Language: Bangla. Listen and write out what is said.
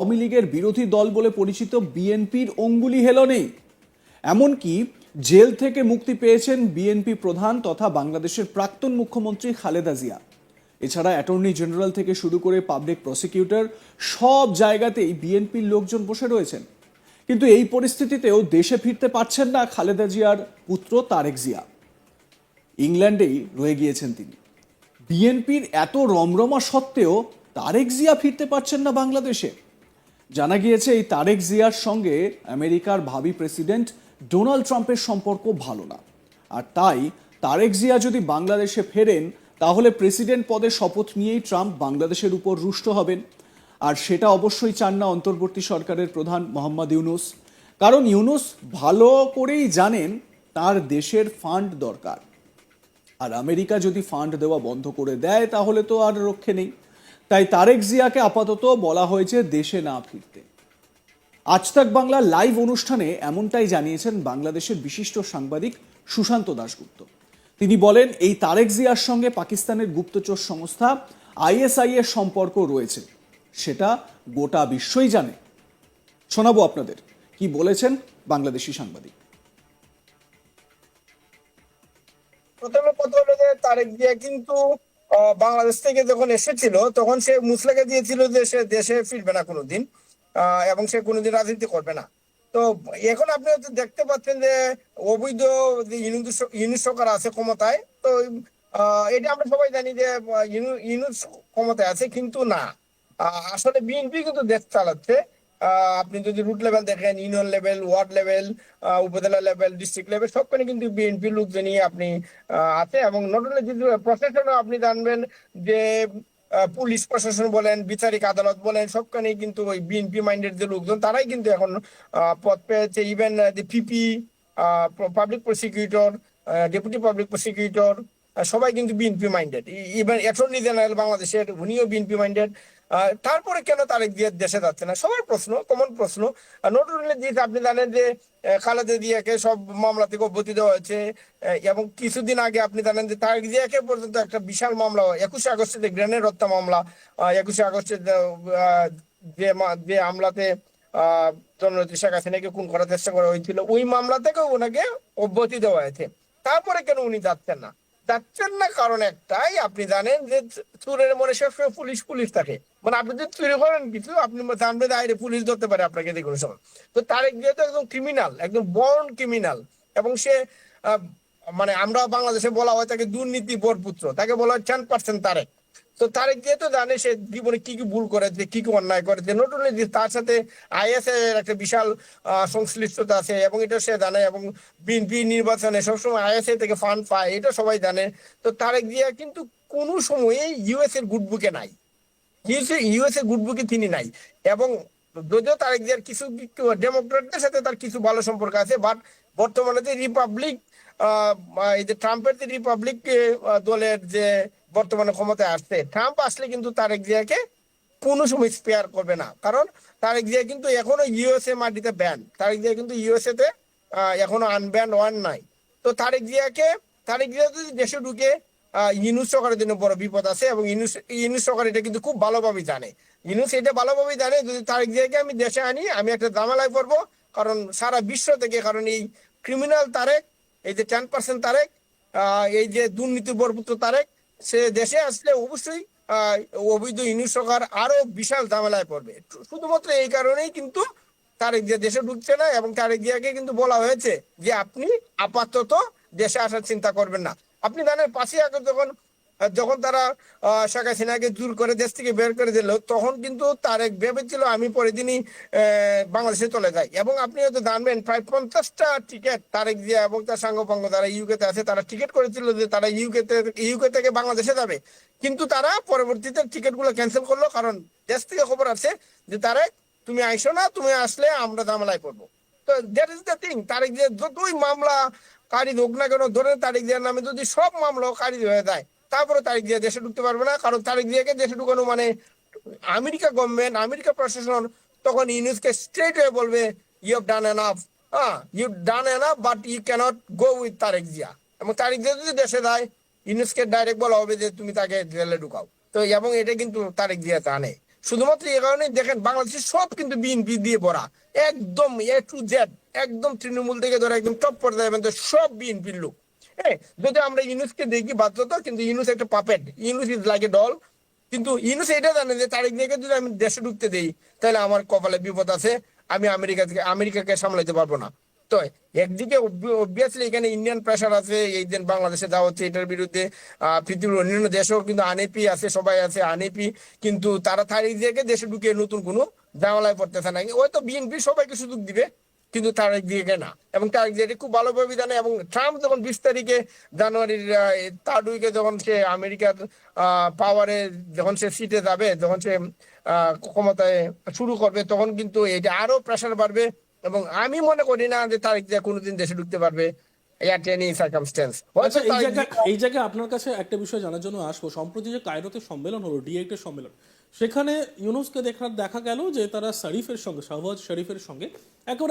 আওয়ামী লীগের বিরোধী দল বলে পরিচিত বিএনপির অঙ্গুলি হেল নেই এমনকি জেল থেকে মুক্তি পেয়েছেন বিএনপি প্রধান তথা বাংলাদেশের প্রাক্তন মুখ্যমন্ত্রী খালেদা জিয়া। এছাড়া অ্যাটর্নি জেনারেল থেকে শুরু করে পাবলিক প্রসিকিউটর সব জায়গাতেই বিএনপির লোকজন বসে রয়েছেন। কিন্তু এই পরিস্থিতিতেও দেশে ফিরতে পারছেন না খালেদা জিয়ার পুত্র তারেক জিয়া। ইংল্যান্ডেই রয়ে গিয়েছেন তিনি। বিএনপির এত রমরমা সত্ত্বেও তারেক জিয়া ফিরতে পারছেন না বাংলাদেশে। জানা গিয়েছে এই তারেক জিয়ার সঙ্গে আমেরিকার ভাবি প্রেসিডেন্ট ডোনাল্ড ট্রাম্পের সম্পর্ক ভালো না। আর তাই তারেক জিয়া যদি বাংলাদেশে ফেরেন, তাহলে প্রেসিডেন্ট পদে শপথ নিয়েই ট্রাম্প বাংলাদেশের উপর রুষ্ট হবেন। আর সেটা অবশ্যই চান না অন্তর্বর্তী সরকারের প্রধান মোহাম্মদ ইউনুস। কারণ ইউনুস ভালো করেই জানেন তার দেশের ফান্ড দরকার। আর আমেরিকা যদি ফান্ড দেওয়া বন্ধ করে দেয়, তাহলে তো আর রক্ষে নেই। তাই তারেক জিয়াকে আপাতত বলা হয়েছে দেশে না ফিরতে। আজ তাক বাংলা লাইভ অনুষ্ঠানে এমনটাই জানিয়েছেন বাংলাদেশের বিশিষ্ট সাংবাদিক সুশান্ত দাশগুপ্ত। তিনি বলেন, এই তারেক জিয়ার সঙ্গে পাকিস্তানের গুপ্তচর সংস্থা আইএসআই এর সম্পর্ক রয়েছে। সেটা গোটা বিশ্বই জানে। শোনাবো আপনাদের কি বলেছেন বাংলাদেশি সাংবাদিক। প্রথমে কথা হলো যে তারেক জিয়া কিন্তু বাংলাদেশ থেকে যখন এসেছিল তখন সে মুসলাকে দিয়েছিল যে সে দেশে ফিরবে না কোনোদিন এবং সে কোনোদিন রাজনীতি করবে না। তো এখন আপনি দেখতে পাচ্ছেন যে অবৈধ ইউনুস সরকার আছে ক্ষমতায় তো এটা আমরা সবাই জানি যে আহ, ইউনু- ক্ষমতায় আছে কিন্তু না। আসলে বিএনপি কিন্তু দেশ চালাচ্ছে। আপনি যদি রুট লেভেল দেখেন union level ward level upazila level district level সবখানে কিন্তু বিএনপি লোকজনই আপনি আছে এবং নট অনলি যদি প্রশাসনও আপনি জানবেন যে পুলিশ প্রশাসন বলেন, বিচারিক আদালত বলেন, সবখানেই কিন্তু ওই বিএনপি মাইন্ডেড যে লোকজন, তারাই কিন্তু এখন পদ পেয়েছে। ইভেন যে PP public prosecutor deputy public prosecutor সবাই কিন্তু BNP minded even attorney general বাংলাদেশের, উনিও বিএনপি মাইন্ডেড তারপরে কেন তারেক জিয়া দেশে যাচ্ছে না? সবার প্রশ্ন কমন প্রশ্ন। নোট দিস আপনি জানেন যে খালেদা জিয়াকে সব মামলা থেকে অব্যাহতি দেওয়া হয়েছে এবং কিছুদিন আগে আপনি জানেন যে তারেক জিয়াকে পর্যন্ত একটা বিশাল মামলা, একুশে আগস্টে যে গ্রেনেড হত্যা মামলা একুশে আগস্টে যে যে আমলাতে জননেত্রী শেখ হাসিনাকে খুন করার চেষ্টা করা হয়েছিল, ওই মামলা থেকেও ওনাকে অব্যাহতি দেওয়া হয়েছে। তারপরে কেন উনি যাচ্ছেন না? যাচ্ছেন না কারণ একটাই, আপনি জানেন যে চুরের মনে সবসময় পুলিশ পুলিশ থাকে। মানে আপনি যদি চুরি করেন, কিছু, আপনি জানবেন আইরে পুলিশ ধরতে পারে আপনাকে যে কোনো সময়। তো তারেক যেহেতু একদম ক্রিমিনাল একদম বর্ন ক্রিমিনাল এবং সে মানে আমরা বাংলাদেশে বলা হয় তাকে দুর্নীতি বরপুত্র তাকে বলা হয় টেন পার্সেন্ট তারেক। তো তারেক যেহেতু জানে সে জীবনে কি কি ভুল করেছে, কি কি অন্যায় করেছে। নট অনলি তার সাথে আইএস এর একটা বিশাল সংশ্লিষ্টতা আছে এবং এটা সে জানে এবং বিএনপি নির্বাচনে সবসময় আইএসএ থেকে ফান্ড পায়, এটা সবাই জানে। তো তারেক জিয়া কিন্তু কোনো সময়ে ইউএস এর গুড বুকে নাই। ইউএসএ গুড তিনি নাই। এবং যদিও তারেক জিয়ার কিছু ডেমোক্রেটদের সাথে তার কিছু ভালো সম্পর্ক আছে বাট বর্তমানে যে রিপাবলিক এই যে ট্রাম্পের যে রিপাবলিক দলের যে বর্তমানে ক্ষমতায় আসছে ট্রাম্প আসলে কিন্তু তারেক জিয়াকে কোনো সময় স্পেয়ার করবে না। কারণ তারেক জিয়া কিন্তু এখনও ইউএসএ মাটিতে ব্যান তারেক জিয়া কিন্তু ইউএসএ তে এখনও আনব্যান ওয়ান নাই। তো তারেক জিয়াকে তারেক জিয়া যদি দেশে ঢুকে ইউনুস সরকারের জন্য বড় বিপদ আছে এবং ইউনুস ইউনুস সরকার এটা কিন্তু খুব ভালোভাবে জানে। ইউনুস এটা ভালোভাবে জানে, যদি তারেক জিয়াকে আমি দেশে আনি, আমি একটা জামালায় পড়ব, কারণ সারা বিশ্ব থেকে, কারণ এই ক্রিমিনাল তারেক, এই যে টেন পার্সেন্ট তারেক এই যে দুর্নীতি বরপুত্র তারেক, সে দেশে আসলে অবশ্যই অবৈধ ইউনুস সরকার আরও বিশাল ঝামেলায় পড়বে। শুধুমাত্র এই কারণেই কিন্তু তারেক জিয়া দেশে ঢুকছে না এবং তারেক জিয়াকে কিন্তু বলা হয়েছে যে আপনি আপাতত দেশে আসার চিন্তা করবেন না। আপনি জানেন পাঁচই আগস্ট যখন যখন তারা শেখ হাসিনাকে জোর করে দেশ থেকে বের করে দিল, তখন কিন্তু তারেক ভেবেছিল আমি পরের দিনই বাংলাদেশে চলে যাই। এবং আপনি হয়তো জানবেন, প্রায় পঞ্চাশটা টিকিট তারেক জিয়া এবং তার সাঙ্গপাঙ্গ যারা ইউকে তে আছে, তারা টিকিট করেছিল যে তারা ইউকে ইউকে থেকে বাংলাদেশে যাবে। কিন্তু তারা পরবর্তীতে টিকিটগুলো ক্যান্সেল করল, কারণ দেশ থেকে খবর আছে যে তারেক, তুমি আইসো না, তুমি আসলে আমরা ঝামেলায় পড়ব। তো দ্যাট ইজ দ্য থিং তারিখ দিয়ে যতই মামলা কারি হোক না কেন, ধরে তারিখ দেওয়ার নামে যদি সব মামলা কারি হয়ে যায়, তারপরে তারিখ দিয়ে দেশে ঢুকতে পারবে না। কারণ তারিখ দিয়ে দেশে ঢুকানো মানে আমেরিকা গভর্নমেন্ট আমেরিকা প্রশাসন তখন ইউনিউজকে স্ট্রেট হয়ে বলবে ইউ হ্যাভ ডান এনাফ হ্যাঁ you done enough but you can't go with Tarique Zia. এবং তারিখ দিয়ে যদি দেশে যায় ইউনিউজকে ডাইরেক্ট বলা হবে যে তুমি তাকে জেলে ঢুকাও। তো এবং এটা কিন্তু তারেক জিয়া জানে। শুধুমাত্র এই কারণে দেখেন বাংলাদেশের সব কিন্তু বিএনপি দিয়ে ভরা। একদম এ টু জেড একদম তৃণমূল থেকে ধরে একদম টপ পর্যায়ে পর্যন্ত সব বিএনপির লোক। হ্যাঁ যদি আমরা ইউনুসকে দেখি বাধ্যতা, কিন্তু ইউনুস একটা puppet Yunus is like a doll কিন্তু ইউনুস এটা জানে যে তারিখ দিয়ে যদি আমি দেশে ঢুকতে দেই, তাহলে আমার কপালে বিপদ আছে, আমি আমেরিকা থেকে, আমেরিকাকে সামলাইতে পারব না। তো একদিকে অবভিয়াসলি এখানে ইন্ডিয়ান প্রেশার আছে, এই দিন বাংলাদেশে যাওয়া হচ্ছে এটার বিরুদ্ধে পৃথিবীর অন্যান্য দেশেও কিন্তু আনেপি আছে, সবাই আছে আনেপি। কিন্তু তারা তারিখ দিয়ে দেশে ঢুকে নতুন কোনো জামালায় পড়তেছে না। ওই তো বিএনপি সবাইকে সুযোগ দিবে কিন্তু তারিখ দিয়ে না। এবং তারিখ দিয়ে খুব ভালোভাবে জানে এবং ট্রাম্প যখন বিশ তারিখে জানুয়ারির থার্ড উইকে যখন সে আমেরিকার পাওয়ারে যখন সে সিটে যাবে যখন সে ক্ষমতায় শুরু করবে তখন কিন্তু এটা আরও প্রেশার বাড়বে। এবং আমি মনে করি না যে তারিখ দিয়ে কোনোদিন দেশে ঢুকতে পারবে আচ্ছা এই জায়গায় এই জায়গায় আপনার কাছে একটা বিষয় জানার জন্য আসব। সম্প্রতি যে কায়রোতে সম্মেলন হলো ডি এর সম্মেলন সেখানে ইউনুসকে দেখা দেখা গেল যে তারা শরীফের সঙ্গে শাহবাজ শরীফের সঙ্গে একেবারে